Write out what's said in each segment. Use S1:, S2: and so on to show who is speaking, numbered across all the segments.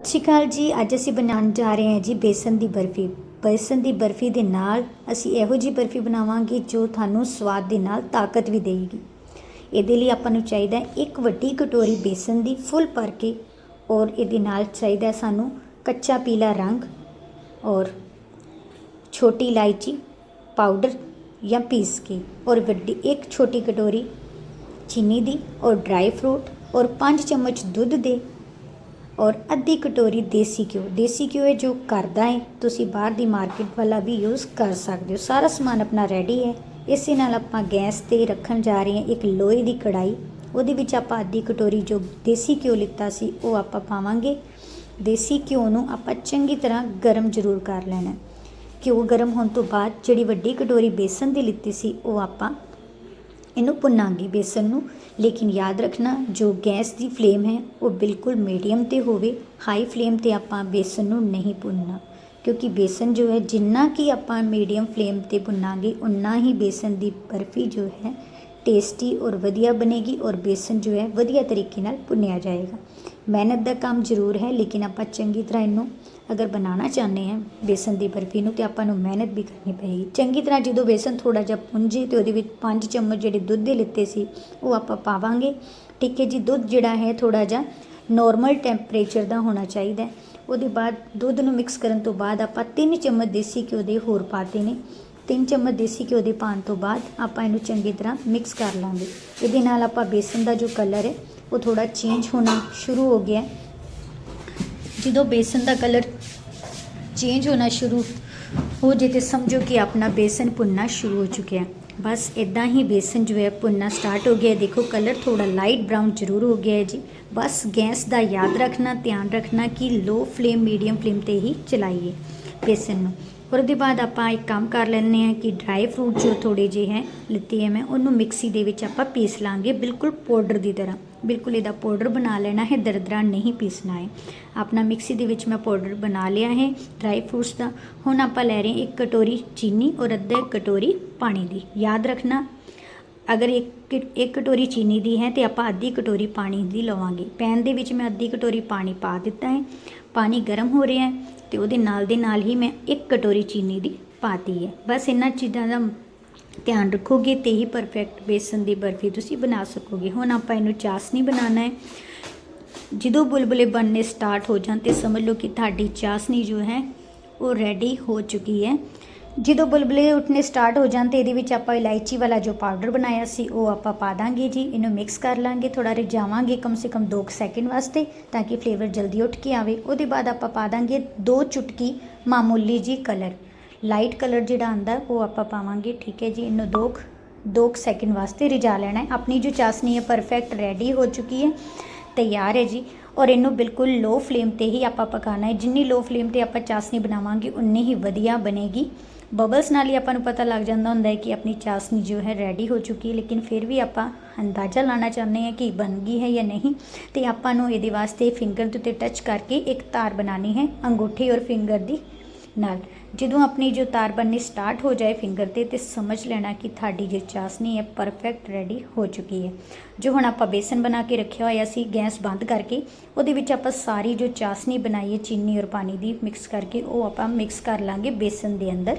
S1: ਸਤਿ ਸ਼੍ਰੀ ਅਕਾਲ ਜੀ, ਅੱਜ ਅਸੀਂ ਬਣਾਉਣ ਜਾ ਰਹੇ ਹਾਂ ਜੀ ਬੇਸਨ ਦੀ ਬਰਫੀ। ਬੇਸਨ ਦੀ ਬਰਫੀ ਦੇ ਨਾਲ ਅਸੀਂ ਇਹੋ ਜੀ ਬਰਫੀ ਬਣਾਵਾਂਗੇ ਜੋ ਤੁਹਾਨੂੰ ਸਵਾਦ ਦੇ ਨਾਲ ਤਾਕਤ ਵੀ ਦੇਵੇਗੀ। ਇਹਦੇ ਲਈ ਆਪਾਂ ਨੂੰ ਚਾਹੀਦਾ ਇੱਕ ਵੱਡੀ ਕਟੋਰੀ ਬੇਸਨ ਦੀ ਫੁੱਲ ਭਰ ਕੇ ਔਰ ਇਹਦੇ ਨਾਲ ਚਾਹੀਦਾ ਸਾਨੂੰ ਕੱਚਾ ਪੀਲਾ ਰੰਗ ਔਰ ਛੋਟੀ ਇਲਾਇਚੀ ਪਾਊਡਰ ਜਾਂ ਪੀਸ ਕੇ ਔਰ ਵੱਡੀ ਇੱਕ ਛੋਟੀ ਕਟੋਰੀ ਚੀਨੀ ਦੀ ਔਰ ਡਰਾਈ ਫਰੂਟ ਔਰ 5 ਚਮਚ ਦੁੱਧ ਦੇ ਔਰ ਅੱਧੀ ਕਟੋਰੀ ਦੇਸੀ ਘਿਓ। ਦੇਸੀ ਘਿਓ ਹੈ ਜੋ ਘਰ ਦਾ ਹੈ, ਤੁਸੀਂ ਬਾਹਰ ਦੀ ਮਾਰਕੀਟ ਵਾਲਾ ਵੀ ਯੂਜ਼ ਕਰ ਸਕਦੇ ਹੋ। ਸਾਰਾ ਸਮਾਨ ਆਪਣਾ ਰੈਡੀ ਹੈ। ਇਸੇ ਨਾਲ ਆਪਾਂ ਗੈਸ ਤੇ ਰੱਖਣ ਜਾ ਰਹੇ ਹਾਂ ਇੱਕ ਲੋਹੇ ਦੀ ਕੜਾਈ। ਉਹਦੇ ਵਿੱਚ ਆਪਾਂ ਅੱਧੀ ਕਟੋਰੀ ਜੋ ਦੇਸੀ ਘਿਓ ਲਿੱਤਾ ਸੀ, ਉਹ ਆਪਾਂ ਪਾਵਾਂਗੇ। ਦੇਸੀ ਘਿਓ ਨੂੰ ਆਪਾਂ ਚੰਗੀ ਤਰ੍ਹਾਂ ਗਰਮ ਜ਼ਰੂਰ ਕਰ ਲੈਣਾ ਘਿਓ ਗਰਮ ਹੋਣ ਤੋਂ ਬਾਅਦ ਜਿਹੜੀ ਵੱਡੀ ਕਟੋਰੀ ਬੇਸਨ ਦੀ ਲਿੱਤੀ ਸੀ, ਉਹ ਆਪਾਂ ਇਹਨੂੰ ਭੁੰਨਾਂਗੇ ਬੇਸਨ ਨੂੰ। ਲੇਕਿਨ ਯਾਦ ਰੱਖਣਾ, ਜੋ ਗੈਸ ਦੀ ਫਲੇਮ ਹੈ, ਉਹ ਬਿਲਕੁਲ ਮੀਡੀਅਮ ਤੇ ਹੋਵੇ, ਹਾਈ ਫਲੇਮ ਤੇ ਆਪਾਂ ਬੇਸਨ ਨੂੰ ਨਹੀਂ ਭੁੰਨਣਾ ਕਿਉਂਕਿ ਬੇਸਨ ਜੋ ਹੈ, ਜਿੰਨਾ ਕਿ ਆਪਾਂ ਮੀਡੀਅਮ ਫਲੇਮ ਤੇ ਭੁੰਨਾਂਗੇ ਉਨਾ ਹੀ ਬੇਸਨ ਦੀ ਬਰਫੀ ਜੋ ਹੈ ਟੇਸਟੀ ਔਰ ਵਧੀਆ ਬਣੇਗੀ ਔਰ ਬੇਸਨ ਜੋ ਹੈ ਵਧੀਆ ਤਰੀਕੇ ਨਾਲ ਭੁੰਨਿਆ ਜਾਏਗਾ। ਮਿਹਨਤ ਦਾ ਕੰਮ ਜ਼ਰੂਰ ਹੈ, ਲੇਕਿਨ ਆਪਾਂ ਚੰਗੀ ਤਰ੍ਹਾਂ ਇਹਨੂੰ ਅਗਰ ਬਣਾਉਣਾ ਚਾਹੁੰਦੇ ਹਾਂ ਬੇਸਨ ਦੀ ਬਰਫੀ ਨੂੰ, ਤੇ ਆਪਾਂ ਨੂੰ ਮਿਹਨਤ ਵੀ ਕਰਨੀ ਪਏਗੀ। ਚੰਗੀ ਤਰ੍ਹਾਂ ਜਦੋਂ ਬੇਸਨ ਥੋੜਾ ਜਿਹਾ ਪੁੰਜੇ ਤੇ ਉਹਦੇ ਵਿੱਚ 5 ਚਮਚ ਜਿਹੜੇ ਦੁੱਧ ਦੇ ਲਿੱਤੇ ਸੀ, ਉਹ ਆਪਾਂ ਪਾਵਾਂਗੇ। ਠੀਕ ਹੈ ਜੀ, ਦੁੱਧ ਜਿਹੜਾ ਹੈ ਥੋੜਾ ਜਿਹਾ ਨਾਰਮਲ ਟੈਂਪਰੇਚਰ ਦਾ ਹੋਣਾ ਚਾਹੀਦਾ ਉਹਦੇ ਬਾਅਦ ਦੁੱਧ ਨੂੰ ਮਿਕਸ ਕਰਨ ਤੋਂ ਬਾਅਦ ਆਪਾਂ 3 ਚਮਚ ਦੇਸੀ ਘਿਓ ਦੇ ਹੋਰ ਪਾਤੇ ਨੇ 3 ਚਮਚ ਦੇਸੀ ਘਿਓ ਦੇ ਪਾਉਣ ਤੋਂ ਬਾਅਦ ਆਪਾਂ ਇਹਨੂੰ ਚੰਗੀ ਤਰ੍ਹਾਂ ਮਿਕਸ ਕਰ ਲਾਂਗੇ ਇਹਦੇ ਨਾਲ ਆਪਾਂ ਬੇਸਨ ਦਾ ਜੋ ਕਲਰ ਹੈ, ਉਹ ਥੋੜਾ ਚੇਂਜ ਹੋਣਾ ਸ਼ੁਰੂ ਹੋ ਗਿਆ ਹੈ। ਜਦੋਂ ਬੇਸਨ ਦਾ ਕਲਰ ਚੇਂਜ ਹੋਣਾ ਸ਼ੁਰੂ ਹੋ ਜੇ ਤੇ ਸਮਝੋ ਕਿ ਆਪਣਾ ਬੇਸਨ ਭੁੰਨਣਾ ਸ਼ੁਰੂ ਹੋ ਚੁੱਕਿਆ ਹੈ। ਬਸ ਇਦਾਂ ਹੀ ਬੇਸਨ ਜੋ ਹੈ, ਭੁੰਨਣਾ ਸਟਾਰਟ ਹੋ ਗਿਆ ਹੈ। ਦੇਖੋ ਕਲਰ ਥੋੜਾ ਲਾਈਟ ਬ੍ਰਾਊਨ ਜ਼ਰੂਰ ਹੋ ਗਿਆ ਹੈ ਜੀ ਬਸ ਗੈਸ ਦਾ ਯਾਦ ਰੱਖਣਾ, ਧਿਆਨ ਰੱਖਣਾ ਕਿ ਲੋ ਫਲੇਮ ਮੀਡੀਅਮ ਫਲੇਮ ਤੇ ਹੀ ਚਲਾਈਏ ਬੇਸਨ ਨੂੰ ਔਰ ਉਹਦੇ ਬਾਅਦ ਆਪਾਂ ਇੱਕ ਕੰਮ ਕਰ ਲੈਂਦੇ ਹਾਂ ਕਿ ਡਰਾਈ ਫਰੂਟ ਜੋ ਥੋੜੇ ਜਿਹੇ ਹੈ, ਲਿੱਤੀ ਹੈ ਮੈਂ, ਉਹਨੂੰ ਮਿਕਸੀ ਦੇ ਵਿੱਚ ਆਪਾਂ ਪੀਸ ਲਾਂਗੇ ਬਿਲਕੁਲ ਪਾਊਡਰ ਦੀ ਤਰ੍ਹਾਂ। ਬਿਲਕੁਲ ਇਹਦਾ ਪਾਊਡਰ ਬਣਾ ਲੈਣਾ ਹੈ ਦਰਦਰਾ ਨਹੀਂ ਪੀਸਣਾ ਹੈ। ਆਪਣਾ ਮਿਕਸੀ ਦੇ ਵਿੱਚ ਮੈਂ ਪਾਊਡਰ ਬਣਾ ਲਿਆ ਹੈ ਡਰਾਈ ਫਰੂਟਸ ਦਾ। ਹੁਣ ਆਪਾਂ ਲੈ ਰਹੇ ਹਾਂ ਇੱਕ ਕਟੋਰੀ ਚੀਨੀ ਔਰ ਅੱਧਾ ਕਟੋਰੀ ਪਾਣੀ ਦੀ। ਯਾਦ ਰੱਖਣਾ ਅਗਰ ਇੱਕ ਇੱਕ ਕਟੋਰੀ ਚੀਨੀ ਦੀ ਹੈ ਤੇ ਆਪਾਂ ਅੱਧੀ ਕਟੋਰੀ ਪਾਣੀ ਦੀ ਲਵਾਂਗੇ। ਪੈਨ ਦੇ ਵਿੱਚ ਮੈਂ ਅੱਧੀ ਕਟੋਰੀ ਪਾਣੀ ਪਾ ਦਿੱਤਾ ਹੈ। ਪਾਣੀ ਗਰਮ ਹੋ ਰਿਹਾ ਹੈ ਤੇ ਉਹਦੇ ਨਾਲ ਦੇ ਨਾਲ ਹੀ ਮੈਂ ਇੱਕ ਕਟੋਰੀ ਚੀਨੀ ਦੀ ਪਾਤੀ ਹੈ। ਬਸ ਇਹਨਾਂ ਚੀਜ਼ਾਂ ਦਾ ਧਿਆਨ ਰੱਖੋਗੇ ਤੇ ਹੀ ਪਰਫੈਕਟ ਬੇਸਨ ਦੀ ਬਰਫੀ ਤੁਸੀਂ ਬਣਾ ਸਕੋਗੇ। ਹੁਣ ਆਪਾਂ ਇਹਨੂੰ ਚਾਸਨੀ ਬਣਾਉਣਾ ਹੈ। ਜਦੋਂ ਬੁਲਬੁਲੇ ਬਣਨੇ ਸਟਾਰਟ ਹੋ ਜਾਣ ਤੇ ਸਮਝ ਲਓ ਕਿ ਤੁਹਾਡੀ ਚਾਸਨੀ ਜੋ ਹੈ, ਉਹ ਰੈਡੀ ਹੋ ਚੁੱਕੀ ਹੈ। ਜਦੋਂ ਬੁਲਬੁਲੇ ਉੱਠਣੇ ਸਟਾਰਟ ਹੋ ਜਾਣ ਤੇ ਇਹਦੇ ਵਿੱਚ ਆਪਾਂ ਇਲਾਇਚੀ ਵਾਲਾ ਜੋ ਪਾਊਡਰ ਬਣਾਇਆ ਸੀ, ਉਹ ਆਪਾਂ ਪਾ ਦਾਂਗੇ ਜੀ। ਇਹਨੂੰ ਮਿਕਸ ਕਰ ਲਾਂਗੇ ਥੋੜਾ ਰਿਝਾਵਾਂਗੇ ਕਮ ਸੇ ਕਮ 2 ਸੈਕਿੰਡ ਵਾਸਤੇ ਤਾਂ ਕਿ ਫਲੇਵਰ ਜਲਦੀ ਉੱਠ ਕੇ ਆਵੇ। ਉਹਦੇ ਬਾਅਦ ਆਪਾਂ ਪਾ ਦਾਂਗੇ 2 ਚੁਟਕੀ ਮਾਮੂਲੀ ਜੀ ਕਲਰ ਲਾਈਟ ਕਲਰ ਜਿਹੜਾ ਆਂਦਾ, ਉਹ ਆਪਾਂ ਪਾਵਾਂਗੇ, ਠੀਕ ਹੈ ਜੀ। ਇਹਨੂੰ 2 2 ਸੈਕਿੰਡ ਵਾਸਤੇ ਰਿਝਾ ਲੈਣਾ ਹੈ। ਆਪਣੀ ਜੋ ਚਾਸਨੀ ਹੈ ਪਰਫੈਕਟ ਰੈਡੀ ਹੋ ਚੁੱਕੀ ਹੈ। ਤਿਆਰ ਹੈ ਜੀ। ਔਰ ਇਹਨੂੰ ਬਿਲਕੁਲ ਲੋ ਫਲੇਮ ਤੇ ਹੀ ਆਪਾਂ ਪਕਾਣਾ ਹੈ। ਜਿੰਨੀ ਲੋ ਫਲੇਮ ਤੇ ਆਪਾਂ ਚਾਸਨੀ ਬਣਾਵਾਂਗੇ, ਉਨੀ ਹੀ ਵਧੀਆ ਬਣੇਗੀ। ਬਬਲਸ ਨਾਲ ਹੀ ਆਪਾਂ ਨੂੰ ਪਤਾ ਲੱਗ ਜਾਂਦਾ ਹੁੰਦਾ ਹੈ ਕਿ ਆਪਣੀ ਚਾਸਨੀ ਜੋ ਹੈ ਰੈਡੀ ਹੋ ਚੁੱਕੀ ਹੈ। ਲੇਕਿਨ ਫਿਰ ਵੀ ਆਪਾਂ ਅੰਦਾਜ਼ਾ ਲਾਣਾ ਚਾਹੁੰਦੇ ਹਾਂ ਕਿ ਬਣ ਗਈ ਹੈ ਜਾਂ ਨਹੀਂ। ਤੇ ਆਪਾਂ ਨੂੰ ਇਹਦੇ ਵਾਸਤੇ ਫਿੰਗਰ ਦੇ ਉੱਤੇ ਟੱਚ ਕਰਕੇ ਇੱਕ ਤਾਰ ਬਣਾਣੀ ਹੈ, ਅੰਗੂਠੇ ਔਰ ਫਿੰਗਰ ਦੀ। ਨਾਲ। ਜਦੋਂ ਆਪਣੀ ਜੋ ਤਾਰ ਬਣਨੀ ਸਟਾਰਟ ਹੋ ਜਾਏ ਫਿੰਗਰ ਤੇ ਤੇ ਸਮਝ ਲੈਣਾ ਕਿ ਤੁਹਾਡੀ ਜੋ ਚਾਸਨੀ ਹੈ ਪਰਫੈਕਟ ਰੈਡੀ ਹੋ ਚੁੱਕੀ ਹੈ। ਜੋ ਹੁਣ ਆਪਾਂ ਬੇਸਨ ਬਣਾ ਕੇ ਰੱਖਿਆ ਹੋਇਆ ਸੀ, ਗੈਸ ਬੰਦ ਕਰਕੇ, ਉਹਦੇ ਵਿੱਚ ਆਪਾਂ ਸਾਰੀ ਜੋ ਚਾਸਨੀ ਬਣਾਈ ਹੈ, ਚੀਨੀ ਔਰ ਪਾਣੀ ਦੀ ਮਿਕਸ ਕਰਕੇ, ਉਹ ਆਪਾਂ ਮਿਕਸ ਕਰ ਲਾਂਗੇ ਬੇਸਨ ਦੇ ਅੰਦਰ।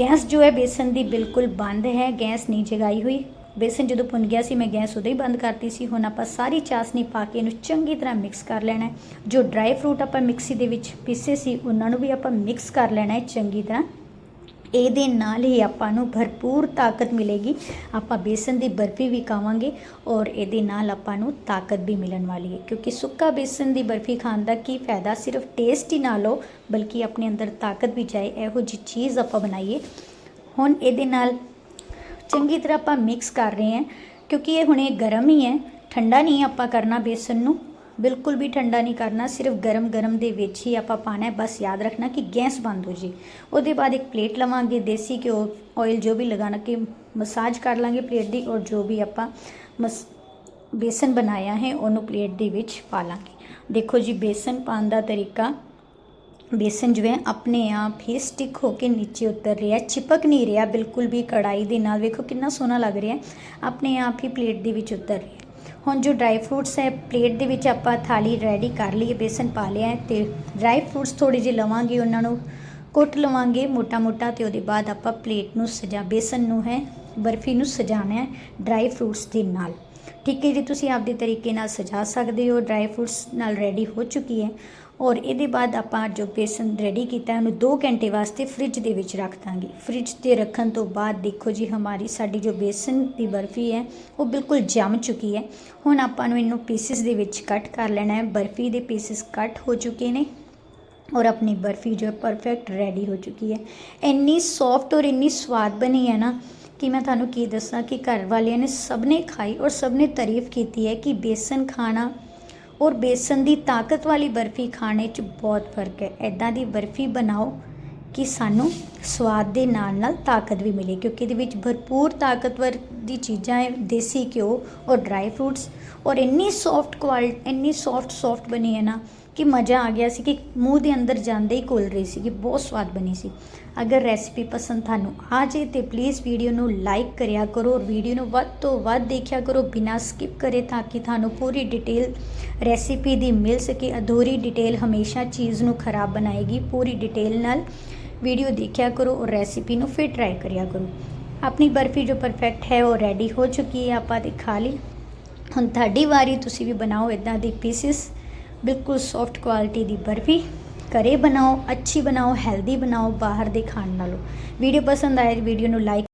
S1: ਗੈਸ ਜੋ ਹੈ, ਬੇਸਨ ਦੀ ਬਿਲਕੁਲ ਬੰਦ ਹੈ, ਗੈਸ ਨਹੀਂ ਜਗਾਈ ਹੋਈ। ਬੇਸਨ ਜਦੋਂ ਭੁੰਨ ਗਿਆ ਸੀ, ਮੈਂ ਗੈਸ ਉਦੋਂ ਹੀ ਬੰਦ ਕਰਤੀ ਸੀ। ਹੁਣ ਆਪਾਂ ਸਾਰੀ ਚਾਸਨੀ ਪਾ ਕੇ ਇਹਨੂੰ ਚੰਗੀ ਤਰ੍ਹਾਂ ਮਿਕਸ ਕਰ ਲੈਣਾ ਜੋ ਡਰਾਈ ਫਰੂਟ ਆਪਾਂ ਮਿਕਸੀ ਦੇ ਵਿੱਚ ਪੀਸੇ ਸੀ, ਉਹਨਾਂ ਨੂੰ ਵੀ ਆਪਾਂ ਮਿਕਸ ਕਰ ਲੈਣਾ ਹੈ ਚੰਗੀ ਤਰ੍ਹਾਂ। ਇਹਦੇ ਨਾਲ ਹੀ ਆਪਾਂ ਨੂੰ ਭਰਪੂਰ ਤਾਕਤ ਮਿਲੇਗੀ। ਆਪਾਂ ਬੇਸਨ ਦੀ ਬਰਫੀ ਵੀ ਖਾਵਾਂਗੇ ਔਰ ਇਹਦੇ ਨਾਲ ਆਪਾਂ ਨੂੰ ਤਾਕਤ ਵੀ ਮਿਲਣ ਵਾਲੀ ਹੈ। ਕਿਉਂਕਿ ਸੁੱਕਾ ਬੇਸਨ ਦੀ ਬਰਫੀ ਖਾਣ ਦਾ ਕੀ ਫਾਇਦਾ? ਸਿਰਫ ਟੇਸਟ ਹੀ ਨਾ ਲਓ, ਬਲਕਿ ਆਪਣੇ ਅੰਦਰ ਤਾਕਤ ਵੀ ਜਾਏ। ਇਹੋ ਜਿਹੀ ਚੀਜ਼ ਆਪਾਂ ਬਣਾਈਏ। ਹੁਣ ਇਹਦੇ ਨਾਲ ਚੰਗੀ ਤਰ੍ਹਾਂ ਆਪਾਂ ਮਿਕਸ ਕਰ ਰਹੇ ਹਾਂ, ਕਿਉਂਕਿ ਇਹ ਹੁਣੇ ਗਰਮ ਹੀ ਹੈ, ਠੰਡਾ ਨਹੀਂ ਆਪਾਂ ਕਰਨਾ ਬੇਸਨ ਨੂੰ, ਬਿਲਕੁਲ ਵੀ ਠੰਡਾ ਨਹੀਂ ਕਰਨਾ, ਸਿਰਫ ਗਰਮ ਗਰਮ ਦੇ ਵਿੱਚ ਹੀ ਆਪਾਂ ਪਾਣਾ ਹੈ, ਬਸ ਯਾਦ ਰੱਖਣਾ ਕਿ ਗੈਸ ਬੰਦ ਹੋ ਜੀ। ਉਹਦੇ ਬਾਅਦ ਇੱਕ ਪਲੇਟ ਲਵਾਂਗੇ, ਦੇਸੀ ਘਿਓ ਆਇਲ ਜੋ ਵੀ ਲਗਾਣਾ ਕਿ ਮਸਾਜ ਕਰ ਲਾਂਗੇ ਪਲੇਟ ਦੀ, ਔਰ ਜੋ ਵੀ ਆਪਾਂ ਮਸ, ਬੇਸਨ ਬਣਾਇਆ ਹੈ, ਉਹਨੂੰ ਪਲੇਟ ਦੇ ਵਿੱਚ ਪਾ ਲਾਂਗੇ। ਦੇਖੋ ਜੀ, ਬੇਸਨ ਪਾਉਣ ਦਾ ਤਰੀਕਾ ਬੇਸਨ ਜੋ ਹੈ, ਆਪਣੇ ਆਪ ਹੀ ਸਟਿਕ ਹੋ ਕੇ ਨੀਚੇ ਉਤਰ ਰਿਹਾ ਚਿਪਕ ਨਹੀਂ ਰਿਹਾ, ਬਿਲਕੁਲ ਵੀ ਕੜਾਈ ਦੇ ਨਾਲ। ਵੇਖੋ ਕਿੰਨਾ ਸੋਹਣਾ ਲੱਗ ਰਿਹਾ ਆਪਣੇ ਆਪ ਹੀ ਪਲੇਟ ਦੇ ਵਿੱਚ ਉਤਰ ਰਿਹਾ ਹੁਣ ਜੋ ਡਰਾਈ ਫਰੂਟਸ ਹੈ ਪਲੇਟ ਦੇ ਵਿੱਚ ਆਪਾਂ ਥਾਲੀ ਰੈਡੀ ਕਰ ਲਈ ਬੇਸਨ ਪਾ ਲਿਆ ਹੈ ਤੇ ਡਰਾਈ ਫਰੂਟਸ ਥੋੜੇ ਜਿਹੇ ਲਵਾਂਗੇ ਉਹਨਾਂ ਨੂੰ, ਕੁੱਟ ਲਵਾਂਗੇ ਮੋਟਾ ਮੋਟਾ ਤੇ ਉਹਦੇ ਬਾਅਦ ਆਪਾਂ ਪਲੇਟ ਨੂੰ ਸਜਾ, ਬੇਸਨ ਨੂੰ ਹੈ। ਬਰਫੀ ਨੂੰ ਸਜਾਣਾ ਹੈ ਡਰਾਈ ਫਰੂਟਸ ਦੇ ਨਾਲ। ਠੀਕ ਹੈ ਜੀ, ਤੁਸੀਂ ਆਪਦੇ ਤਰੀਕੇ ਨਾਲ ਸਜਾ ਸਕਦੇ ਹੋ, ਡਰਾਈ ਫਰੂਟਸ ਨਾਲ ਰੈਡੀ ਹੋ ਚੁੱਕੀ ਹੈ। ਔਰ ਇਹਦੇ ਬਾਅਦ ਆਪਾਂ ਜੋ ਬੇਸਨ ਰੈਡੀ ਕੀਤਾ ਉਹਨੂੰ 2 ਘੰਟੇ ਵਾਸਤੇ ਫ੍ਰਿਜ ਦੇ ਵਿੱਚ ਰੱਖ ਦਾਂਗੇ। ਫ੍ਰਿਜ ਤੇ ਰੱਖਣ ਤੋਂ ਬਾਅਦ ਦੇਖੋ ਜੀ, ਹਮਾਰੀ ਸਾਡੀ ਜੋ ਬੇਸਨ ਦੀ ਬਰਫੀ ਹੈ, ਉਹ ਬਿਲਕੁਲ ਜੰਮ ਚੁੱਕੀ ਹੈ। ਹੁਣ ਆਪਾਂ ਨੂੰ ਇਹਨੂੰ ਪੀਸਿਸ ਦੇ ਵਿੱਚ ਕੱਟ ਕਰ ਲੈਣਾ ਹੈ। ਬਰਫੀ ਦੇ ਪੀਸਿਸ ਕੱਟ ਹੋ ਚੁੱਕੇ ਨੇ ਔਰ ਆਪਣੀ ਬਰਫੀ ਜੋ ਹੈ ਪਰਫੈਕਟ ਰੈਡੀ ਹੋ ਚੁੱਕੀ ਹੈ। ਇੰਨੀ ਸੌਫਟ ਔਰ ਇੰਨੀ ਸਵਾਦ ਬਣੀ ਹੈ ਨਾ ਕਿ ਮੈਂ ਤੁਹਾਨੂੰ ਕੀ ਦੱਸਾਂ ਕਿ ਘਰ ਵਾਲਿਆਂ ਨੇ ਸਭ ਨੇ ਖਾਈ ਔਰ ਸਭ ਨੇ ਤਾਰੀਫ ਕੀਤੀ ਹੈ ਕਿ ਬੇਸਨ ਖਾਣਾ ਔਰ ਬੇਸਨ ਦੀ ਤਾਕਤ ਵਾਲੀ ਬਰਫੀ ਖਾਣੇ 'ਚ ਬਹੁਤ ਫ਼ਰਕ ਹੈ। ਐਦਾਂ ਦੀ ਬਰਫੀ ਬਣਾਓ ਕਿ ਸਾਨੂੰ ਸਵਾਦ ਦੇ ਨਾਲ ਨਾਲ ਤਾਕਤ ਵੀ ਮਿਲੇ, ਕਿਉਂਕਿ ਇਹਦੇ ਵਿੱਚ ਭਰਪੂਰ ਤਾਕਤਵਰ ਦੀ ਚੀਜ਼ਾਂ ਹੈ, ਦੇਸੀ ਘਿਓ ਔਰ ਡਰਾਈ ਫਰੂਟਸ ਔਰ ਇੰਨੀ ਸੌਫਟ ਕੁਆਲਿਟੀ ਇੰਨੀ ਸੌਫਟ ਸੌਫਟ ਬਣੀ ਹੈ ਨਾ ਕਿ ਮਜ਼ਾ ਆ ਗਿਆ ਸੀ ਕਿ ਮੂੰਹ ਦੇ ਅੰਦਰ ਜਾਂਦੇ ਹੀ ਘੁਲ ਰਹੀ ਸੀ ਕਿ ਬਹੁਤ ਸਵਾਦ ਬਣੀ ਸੀ। ਅਗਰ ਰੈਸਪੀ ਪਸੰਦ ਤੁਹਾਨੂੰ ਆ ਜੇ ਤੇ ਪਲੀਜ਼ ਵੀਡੀਓ ਨੂੰ ਲਾਈਕ ਕਰਿਆ ਕਰੋ ਔਰ ਵੀਡੀਓ ਨੂੰ ਵੱਧ ਤੋਂ ਵੱਧ ਦੇਖਿਆ ਕਰੋ, ਬਿਨਾਂ ਸਕਿਪ ਕਰੇ ਤਾਂ ਕਿ ਤੁਹਾਨੂੰ ਪੂਰੀ ਡਿਟੇਲ ਰੈਸਪੀ ਦੀ ਮਿਲ ਸਕੇ। ਅਧੂਰੀ ਡਿਟੇਲ ਹਮੇਸ਼ਾ ਚੀਜ਼ ਨੂੰ ਖਰਾਬ ਬਣਾਏਗੀ, ਪੂਰੀ ਡਿਟੇਲ ਨਾਲ ਵੀਡੀਓ ਦੇਖਿਆ ਕਰੋ ਔਰ ਰੈਸਪੀ ਨੂੰ ਫਿਰ ਟਰਾਈ ਕਰਿਆ ਕਰੋ। ਆਪਣੀ ਬਰਫੀ ਜੋ ਪਰਫੈਕਟ ਹੈ ਉਹ ਰੈਡੀ ਹੋ ਚੁੱਕੀ ਹੈ, ਆਪਾਂ ਤੇ ਖਾ ਲਈ। ਹੁਣ ਤੁਹਾਡੀ ਵਾਰੀ, ਤੁਸੀਂ ਵੀ ਬਣਾਓ ਇਦਾਂ ਦੀ ਪੀਸਿਸ ਬਿਲਕੁਲ ਸੌਫਟ ਕੁਆਲਿਟੀ ਦੀ ਬਰਫੀ ਘਰੇ ਬਣਾਓ, ਅੱਛੀ ਬਣਾਓ ਹੈਲਦੀ ਬਣਾਓ, ਬਾਹਰ ਦੇ ਖਾਣ ਨਾਲੋਂ। ਵੀਡੀਓ ਪਸੰਦ ਆਏ ਵੀਡੀਓ ਨੂੰ ਲਾਈਕ